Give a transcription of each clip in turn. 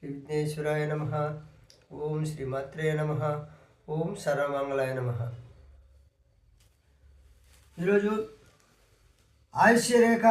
శ్రీ విఘ్నేశ్వరాయ నమ. ఓం శ్రీమాత్రే నమ. ఓం సర్వమంగళాయ నమ. ఈరోజు ఆయుష్యరేఖ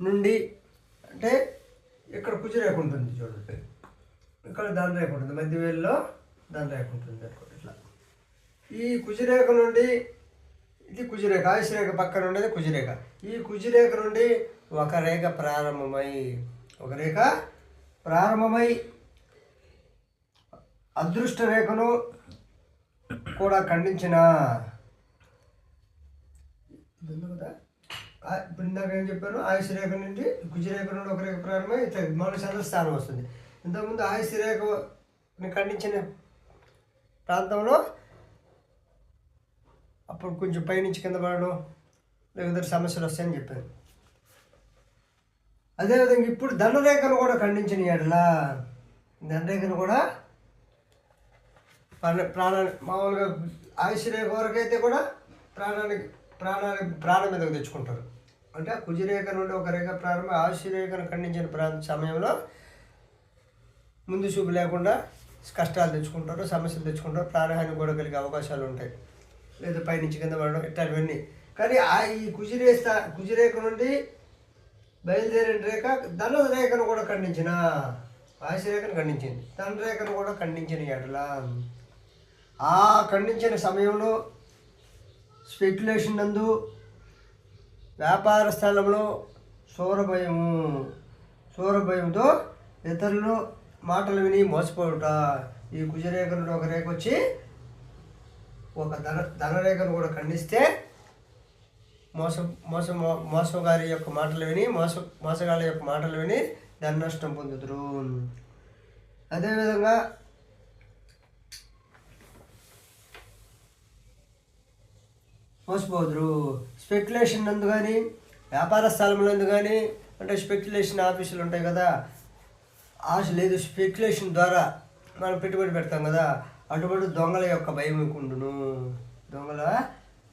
నుండి అంటే ఇక్కడ కుచిరేఖ ఉంటుంది చూడండి. ఇక్కడ దాని రేఖ ఉంటుంది. మధ్య వేలులో దాని రేఖ ఉంటుంది అనుకోండి ఇట్లా. ఈ కుజరేఖ నుండి ఇది కుజరేఖ ఆయుష్రేఖ పక్కన ఉండేది కుజిరేఖ ఈ కుజిరేఖ నుండి ఒక రేఖ ప్రారంభమై ఒక రేఖ. ప్రారంభమై అదృష్ట రేఖను కూడా ఖండించిన ఇప్పుడు ఇందాక ఏం చెప్పాను ఆయుష్ రేఖ నుండి గుజరేఖ నుండి ఒక రేఖ ప్రారంభమై ఇట్లా స్థానం వస్తుంది. ఇంతకుముందు ఆయుష్ రేఖని ఖండించిన ప్రాంతంలో అప్పుడు కొంచెం పైనుంచి కింద పడడం లేకపోతే సమస్యలు వస్తాయని చెప్పాను అదేవిధంగా ఇప్పుడు దండరేఖను కూడా ఖండించిన ఎడలా. దండరేఖను కూడా ప్రాణ ప్రాణాన్ని మామూలుగా ఆయుష్ రేఖ వరకు అయితే కూడా ప్రాణానికి ప్రాణానికి ప్రాణం మీదకు తెచ్చుకుంటారు. అంటే కుజిరేఖ నుండి ఒక రేఖ ప్రారంభం ఆయుష్ రేఖను ఖండించిన ప్రాంత సమయంలో ముందు చూపు లేకుండా కష్టాలు తెచ్చుకుంటారు సమస్యలు తెచ్చుకుంటారు ప్రాణహాని కూడా కలిగే అవకాశాలు ఉంటాయి. లేదా పైనుంచి కింద పడడం ఇట్లాంటివన్నీ. కానీ ఆ ఈ కుజిరే స్థా కుజిరేఖ నుండి బయలుదేరిన రేఖ ధన రేఖను కూడా ఖండించిన రేఖను ఖండించింది. ధన రేఖను కూడా ఖండించిన ఎడల ఆ ఖండించిన సమయంలో స్పెక్యులేషన్ నందు వ్యాపార స్థలంలో సూరభయము సూరభయంతో ఇతరులు మాటలు విని మోసపోవుట. ఈ కుజరేఖ నుండి ఒక రేఖ వచ్చి ఒక ధన ధనరేఖను కూడా ఖండిస్తే మోసం మోసం మోసగారి యొక్క మాటలు విని మోస మోసగాళ్ళ యొక్క మాటలు విని ధన నష్టం పొందుతురు అదేవిధంగా మోసపోదురు. స్పెక్యులేషన్ నందు కానీ వ్యాపార స్థలంలో కానీ అంటే స్పెక్యులేషన్ ఆఫీసులు ఉంటాయి కదా ఆశ లేదు. స్పెక్యులేషన్ ద్వారా మనం పెట్టుబడి పెడతాం కదా అటువంటి దొంగల యొక్క భయం ఉండును దొంగల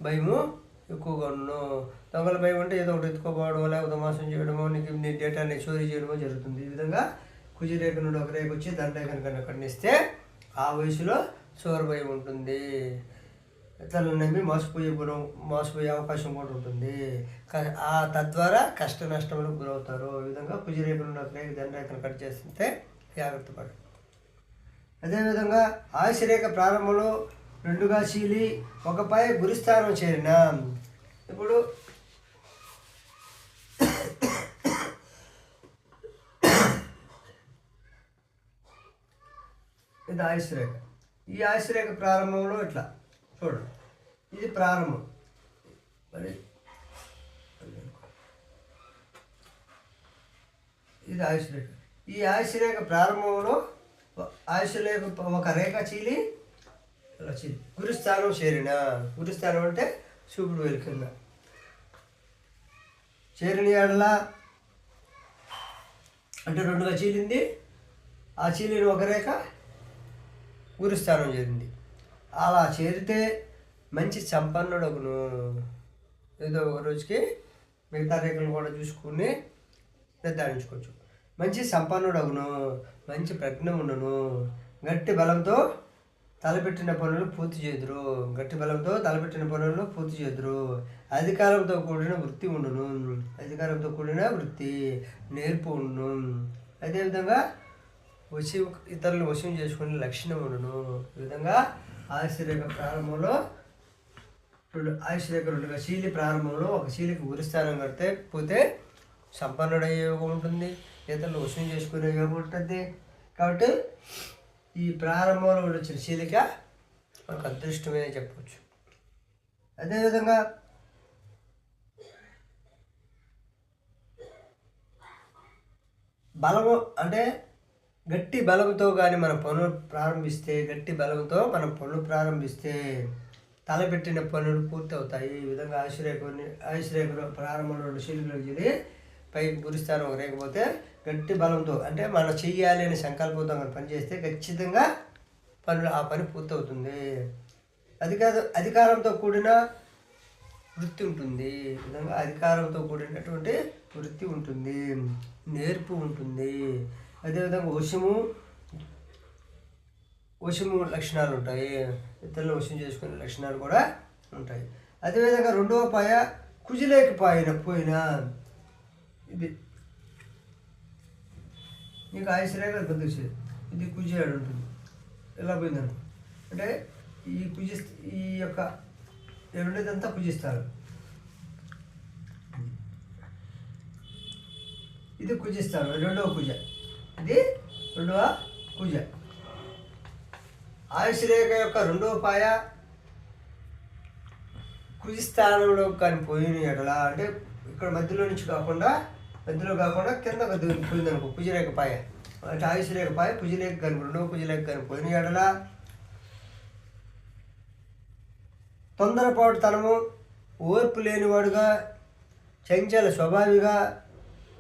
భయము ఎక్కువగా ఉండును దొంగల భయం అంటే ఏదో ఒకటి ఎత్తుకోపోవడం లేకపోతే మోసం చేయడమో నీకు నీ డేటాని చోరీ చేయడమో జరుగుతుంది. ఈ విధంగా కుజిరేఖ నుండి ఒక రేఖ వచ్చి దండరేఖ కనుక ఖండిస్తే ఆ వయసులో సోర భయం ఉంటుంది. ఇతరులు నమ్మి మోసపోయే గుణం మోసపోయే అవకాశం కూడా ఉంటుంది. క- ఆ తద్వారా కష్ట నష్టములకు గురవుతారు. ఈ విధంగా కుజిరేఖ నుండి ఒక రేఖ దండరేఖను కట్ చేస్తుంటే జాగ్రత్త పడు. అదేవిధంగా ఆయుషరేఖ ప్రారంభంలో రెండుగా శీలి ఒకపై గురిస్థానం చేరిన. ఇప్పుడు ఇది ఆయుష్రేఖ. ఈ ఆయుష్రేఖ ప్రారంభంలో ఇట్లా చూడండి. ఇది ప్రారంభం. మరి ఇది ఆయుష్రేఖ. ఈ ఆయుష్రేఖ ప్రారంభంలో ఆయుష్రేఖ ఒక రేఖ చీలి ఇలా చీలి. గురుస్థానం చేరిన. గురుస్థానం అంటే చూపుడు వెలుకుందా చేరిన ఏడల అంటే రెండుగా చీలింది. ఆ చీలిన ఒక రేఖ గురుస్థానం చేరింది అలా చేరితే మంచి సంపన్నుడగును. ఏదో ఒక రోజుకి మిగతా రేఖలు కూడా చూసుకుని నిర్ధారించుకోవచ్చు. మంచి సంపన్నుడగును. మంచి ప్రజ్ఞ ఉండును గట్టి బలంతో తలపెట్టిన పనులు పూర్తి చేదురు గట్టి బలంతో తలపెట్టిన పనులు పూర్తి చేదురు అధికారంతో కూడిన వృత్తి ఉండును. అధికారంతో కూడిన వృత్తి నేర్పు ఉండును. అదేవిధంగా వశీ ఇతరులు వశం చేసుకునే లక్షణం ఉండును. ఈ విధంగా ఆశ్చర్యక ప్రారంభంలో రెండు ఆశ్చర్యక రెండుగా శీలి ప్రారంభంలో ఒక శీలికి గురిస్థానం కడితే పోతే సంపన్నుడయ్యే యోగం ఉంటుంది. ఇతరులు వశం చేసుకునే యోగం ఉంటుంది. కాబట్టి ఈ ప్రారంభంలో వచ్చిన శీలిక మనకు అదృష్టమే చెప్పవచ్చు అదేవిధంగా బలము అంటే గట్టి బలంతో కానీ మన పనులు ప్రారంభిస్తే గట్టి బలంతో మనం పనులు ప్రారంభిస్తే తలపెట్టిన పనులు పూర్తి అవుతాయి ఈ విధంగా ఆయుషరేఖని ఆయుషరేఖ ప్రారంభంలో శీలికలు చేరి పైకి గురిస్తాను ఒక రేకపోతే గట్టి బలంతో అంటే మనం చెయ్యాలి అనే సంకల్పంతో మనం పనిచేస్తే ఖచ్చితంగా పనులు ఆ పని పూర్తవుతుంది. అధికార అధికారంతో కూడిన వృత్తి ఉంటుంది. విధంగా అధికారంతో కూడినటువంటి వృత్తి ఉంటుంది. నేర్పు ఉంటుంది. అదేవిధంగా వశము వశము లక్షణాలు ఉంటాయి. ఇతరులు వశం చేసుకునే లక్షణాలు కూడా ఉంటాయి. అదేవిధంగా రెండవ పాయ కుజిలేక పాయిన పోయిన ఇది నీకు ఆయుషరేఖ కొద్దిగా ఇది కుజియాడు ఉంటుంది. ఎలా పోయిందను అంటే ఈ కుజి ఈ యొక్క రెండేదంతా కుజిస్తారు ఇది కుజిస్తారు రెండవ కుజ. ఇది రెండవ కుజ. ఆయుష్ రేఖ యొక్క రెండవ పాయ కుజి స్థానంలో కానీ పోయిన ఎడలా అంటే ఇక్కడ మధ్యలో నుంచి కాకుండా మధ్యలో కాకుండా కింద దూరిపోయింది అనుకో పుజిరేక పాయ. అంటే ఆయుష్ రేఖ పాయ కుజిరేఖ కానీ రెండవ కుజిరేఖ కానీ పోయిన ఎడలా తొందరపాటు తనము ఓర్పు లేనివాడుగా చంచల స్వభావిగా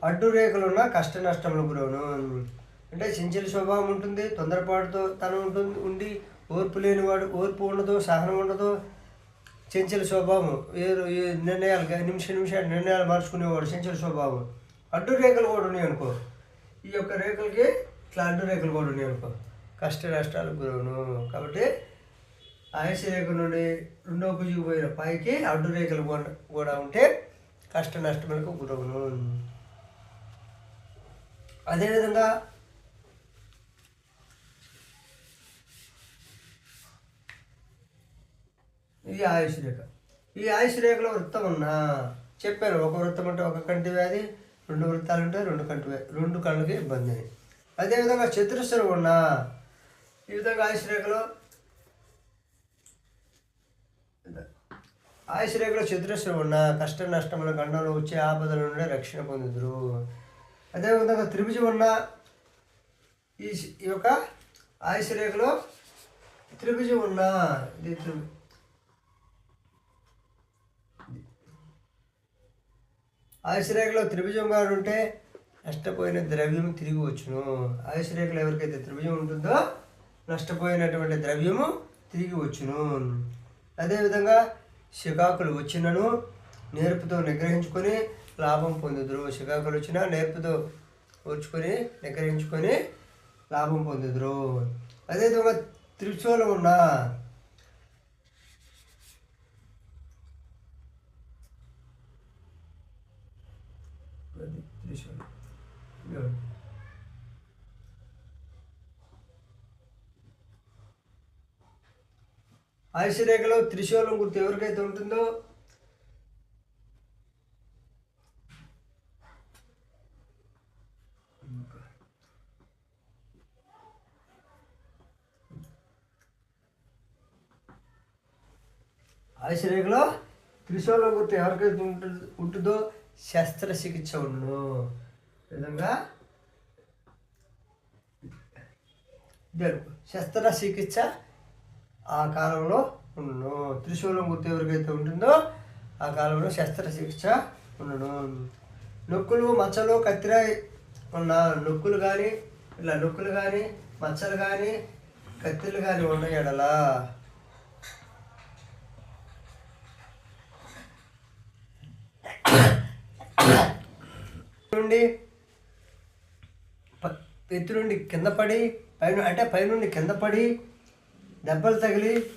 అడ్డు రేఖలున్న కష్ట నష్టములు గురవును. అంటే చంచల స్వభావం ఉంటుంది తొందరపాటుతో తను ఉంటుంది ఉండి ఓర్పు లేనివాడు ఓర్పు ఉండదు సహనం ఉండదు చంచల స్వభావం. ఏ నిర్ణయాలు నిమిష నిమిషాలు నిర్ణయాలు మార్చుకునేవాడు చంచల స్వభావం. అడ్డు రేఖలు కూడా ఉన్నాయి అనుకో. ఈ యొక్క రేఖలకి ఇట్లా అడ్డు రేఖలు కూడా ఉన్నాయి అనుకో. కష్ట నష్టాలకు గురవును. కాబట్టి ఆయుష రేఖ నుండి రెండో కుజికి పోయిన పైకి అడ్డు రేఖలు కూడా- కూడా ఉంటే కష్ట నష్టములకు గురవును. అదేవిధంగా ఇది ఆయుష్ రేఖ. ఈ ఆయుష్ రేఖలో వృత్తం ఉన్నా. చెప్పాను ఒక వృత్తం అంటే ఒక కంటి వ్యాధి రెండు వృత్తాలు ఉంటే రెండు కంటి రెండు కళ్ళకి ఇబ్బంది అని అదేవిధంగా చతురస్రం ఉన్నా ఈ విధంగా ఆయుష్ రేఖలో రేఖలో చతురస్రం ఉన్న కష్ట నష్టముల గండంలో వచ్చే ఆపదల నుండి రక్షణ పొందుదురు. అదేవిధంగా త్రిభుజం ఉన్న ఈ ఈ యొక్క ఆయుష్ రేఖలో త్రిభుజం ఉన్న ఇది ఆయుషరేఖలో త్రిభుజం గారు ఉంటే నష్టపోయిన ద్రవ్యం తిరిగి వచ్చును. ఆయుషరేఖలో ఎవరికైతే త్రిభుజం ఉంటుందో నష్టపోయినటువంటి ద్రవ్యము తిరిగి వచ్చును. అదేవిధంగా శికాకులు వచ్చినను నేర్పుతో నిగ్రహించుకొని లాభం పొందుదురు. శికాకులు వచ్చినా నేర్పుతో ఓర్చుకొని నిగ్రహించుకొని లాభం పొందుదురు. అదేవిధంగా త్రిశూలం ఉన్న ఆయుషరేఖలో త్రిశూలం గుర్తు ఎవరికైతే ఉంటుందో? ఆయుషరేఖలో త్రిశూలం గుర్తు ఎవరికైతే ఉంటుందో ఉంటుందో? శస్త్రచికిత్స ఉండును. విధంగా శస్త్ర శస్త్రచికిత్స ఆ కాలంలో ఉండును త్రిశూలం గుర్తు ఎవరికైతే ఉంటుందో ఆ కాలంలో శస్త్రచికిత్స ఉండును నొక్కులు మచ్చలు కత్తిర ఉన్న నొక్కులు కానీ ఇలా నొక్కులు కానీ మచ్చలు కానీ కత్తిలు కానీ ఉన్న ఎడలా. నుండి ఎత్తు నుండి కింద పడి పైన అంటే పైనుండి కింద పడి దెబ్బలు తగిలి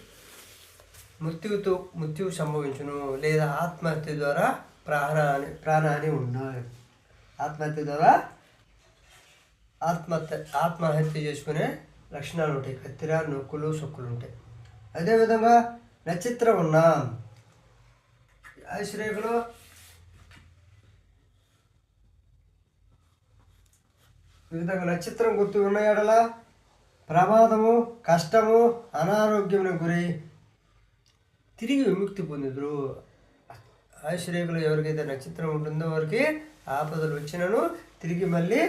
మృత్యువుతో మృత్యువు సంభవించును లేదా ఆత్మహత్య ద్వారా ప్రాణాన్ని ప్రాణాన్ని ఉండాలి ఆత్మహత్య ద్వారా ఆత్మహత్య ఆత్మహత్య చేసుకునే లక్షణాలు ఉంటాయి. కత్తిర నొక్కులు సొక్కులు ఉంటాయి. అదేవిధంగా నక్షత్రం ఉన్న. ఆయుష్ వివిధంగా నక్షత్రం గుర్తు ఉన్నాయడలా ప్రమాదము కష్టము అనారోగ్యమునకు గురై తిరిగి విముక్తి పొందుదురు. ఆయుష్ రేఖలో ఎవరికైతే నక్షత్రం ఉంటుందో వారికి ఆపదలు వచ్చినను తిరిగి మళ్ళీ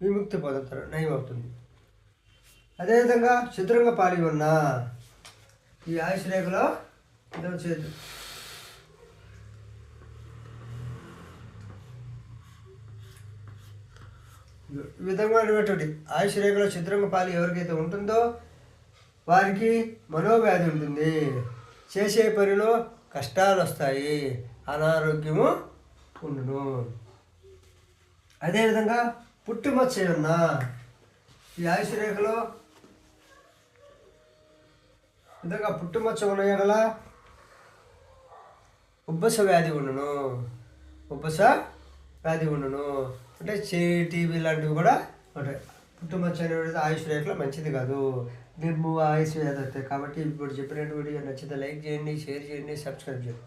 విముక్తి పొందుతారు నయం అవుతుంది అదేవిధంగా శుద్రంగా పాలి ఉన్న ఈ ఆయుష్ రేఖలో ఇదో చేతు ఈ విధమైనటువంటి ఆయుష్ రేఖలో చిత్రంగ పాలు ఎవరికైతే ఉంటుందో వారికి మనోవ్యాధి ఉంటుంది. చేసే పనిలో కష్టాలు వస్తాయి అనారోగ్యము ఉండును. అదేవిధంగా పుట్టుమచ్చ ఉన్న ఈ ఆయుష్ రేఖలో విధంగా పుట్టుమచ్చ ఉన్న ఎడల ఉబ్బస వ్యాధి ఉండును. ఉబ్బస వ్యాధి ఉండును. అంటే టీవీ లాంటివి కూడా ఉంటాయి. పుట్టుమచ్చ అనేది ఆయుష్ రేట్లో మంచిది కాదు. నిర్ము ఆయుష్ వ్యాధి వస్తాయి కాబట్టి ఇప్పుడు చెప్పినటువంటి నచ్చితే లైక్ చేయండి షేర్ చేయండి సబ్స్క్రైబ్ చేయండి.